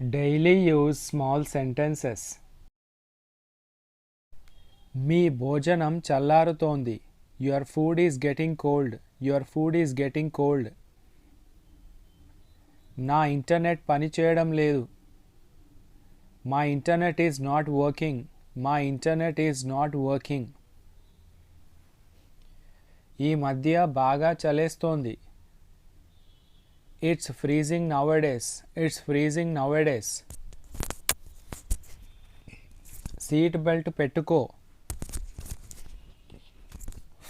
Daily use small sentences. మీ భోజనం చల్లారుతోంది. Your food is getting cold. Your food is getting cold. నా internet పనిచేయడం లేదు. మా ఇంటర్నెట్ ఈజ్ నాట్ వర్కింగ్. మా internet is not working. ఈ మధ్య బాగా చలేస్తోంది. It's freezing nowadays it's freezing nowadays seat belt పెట్టుకో.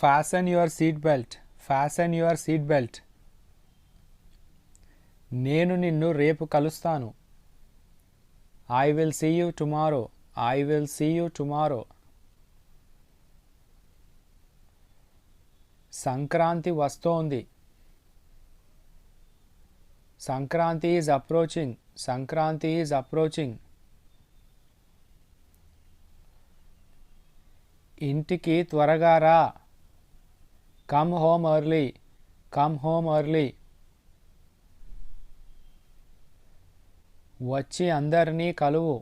Fasten your seat belt fasten your seat belt నేను నిన్ను రేపు కలుస్తాను. I will see you tomorrow I will see you tomorrow Sankranti వస్తోంది. Sankranti is approaching Sankranti is approaching ఇంటికి త్వరగా రా come home early come home early వచ్చి అందరినీ కలువు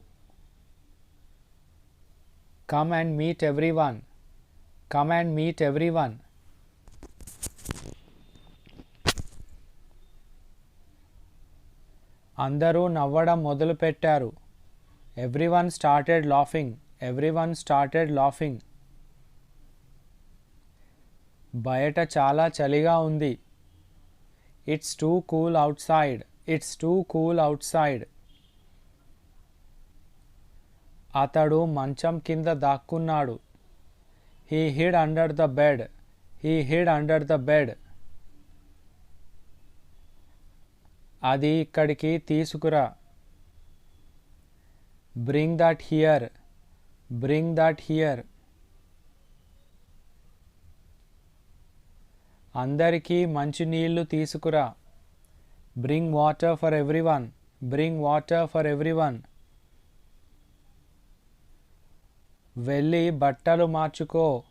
come and meet everyone come and meet everyone అందరూ నవ్వడం మొదలుపెట్టారు. Everyone started laughing everyone started laughing బయట చాలా చలిగా ఉంది. It's too cool outside it's too cool outside అతడు మంచం కింద దాక్కున్నాడు. He hid under the bed he hid under the bed అది ఇక్కడికి తీసుకురా. Bring that here bring that here అందరికీ మంచినీళ్ళు తీసుకురా. Bring water for everyone bring water for everyone వెళ్ళి బట్టలు మార్చుకో.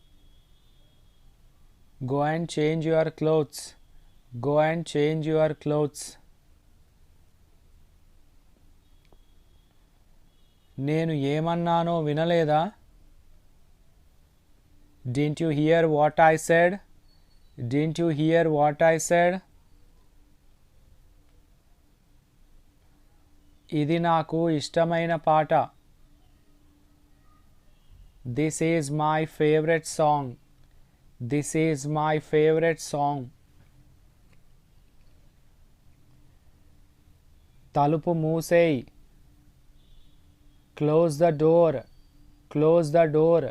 Go and change your clothes go and change your clothes నేను ఏమన్నానో వినలేదా? Didn't you hear what I said didn't you hear what I said ఇది నాకు ఇష్టమైన పాట. This is my favourite song this is my favourite song తలుపు మూసేయి. Close the door close the door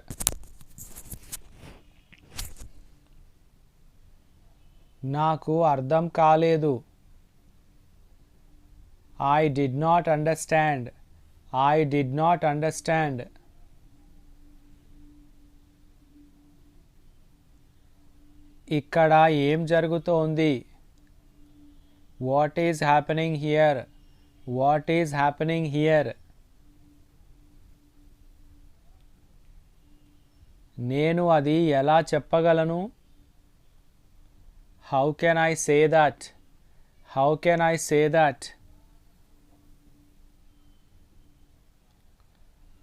నాకు అర్థం కాలేదు. I did not understand I did not understand ఇక్కడ ఏం జరుగుతోంది? What is happening here what is happening here నేను అది ఎలా చెప్పగలను? How can I say that how can I say that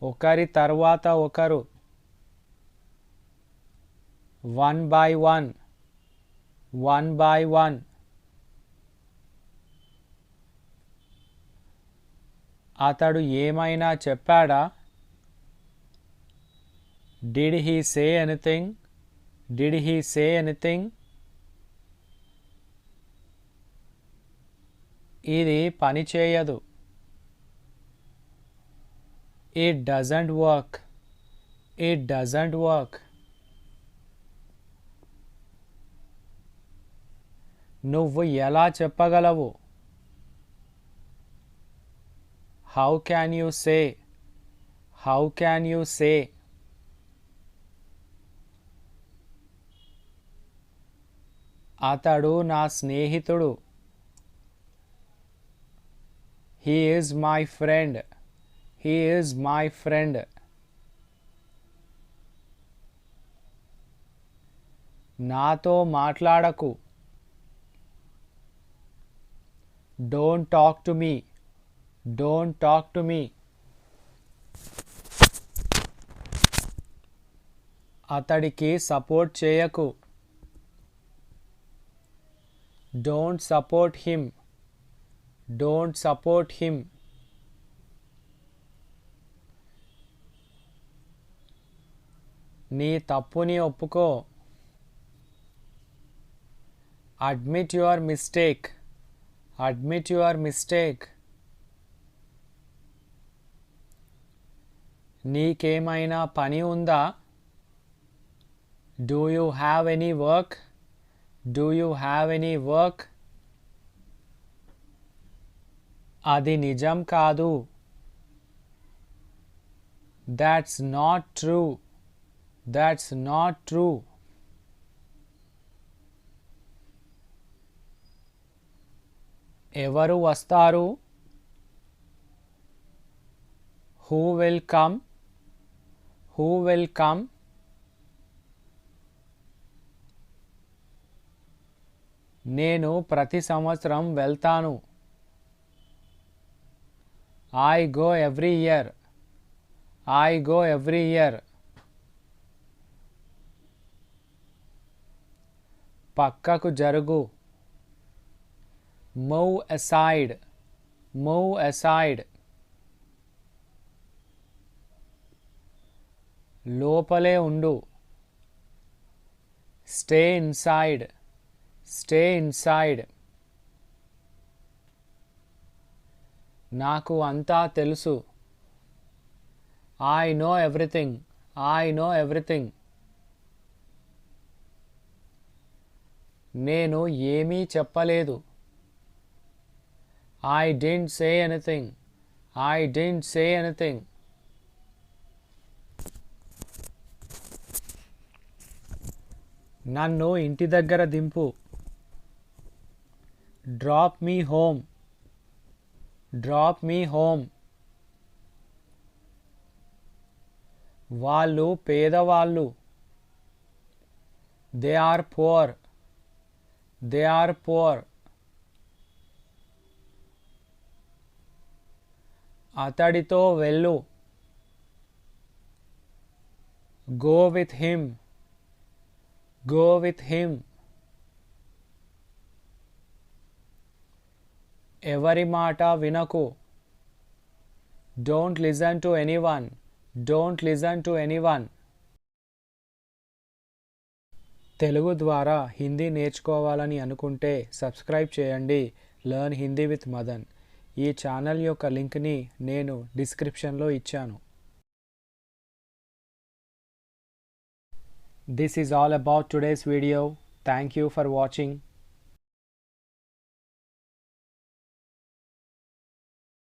ఒకరి తర్వాత ఒకరు. One by one one by one అతడు ఏమైనా చెప్పాడా? Did he say anything did he say anything ఇది పని చేయదు. It doesn't work it doesn't work నువ్వు ఎలా చెప్పగలవు? How can you say how can you say అతడు నా స్నేహితుడు. He is my friend he is my friend నాతో మాట్లాడకు. Don't talk to me don't talk to me అతడికి సపోర్ట్ చేయకు. Don't support him. Don't support him. నీ తప్పుని ఒప్పుకో. Admit your mistake admit your mistake నీకేమైనా పని ఉందా? Do you have any work Do you have any work? Adi nijam kadu. That's not true. That's not true. Evaru vastaru. Who will come? Who will come? నేను ప్రతి సంవత్సరం వెళ్తాను. I go every year I go every year పక్కకు జరుగు. Move aside move aside లోపలే ఉండు. Stay inside stay inside నాకు అంతా తెలుసు. I know everything I know everything నేను ఏమీ చెప్పలేదు. I didn't say anything I didn't say anything నన్ను ఇంటి దగ్గర దింపు. Drop me home drop me home వాళ్ళు పేదవాళ్ళు. They are poor they are poor అతడితో వెళ్ళు. Go with him go with him ఎవరి మాట వినకు. Don't listen to anyone don't listen to anyone Telugu ద్వారా హిందీ నేర్చుకోవాలని అనుకుంటే సబ్స్క్రైబ్ చేయండి. లర్న్ హిందీ విత్ మదన్ ఈ ఛానల్ యొక్క లింక్ని నేను డిస్క్రిప్షన్లో ఇచ్చాను. This is all about today's video thank you for watching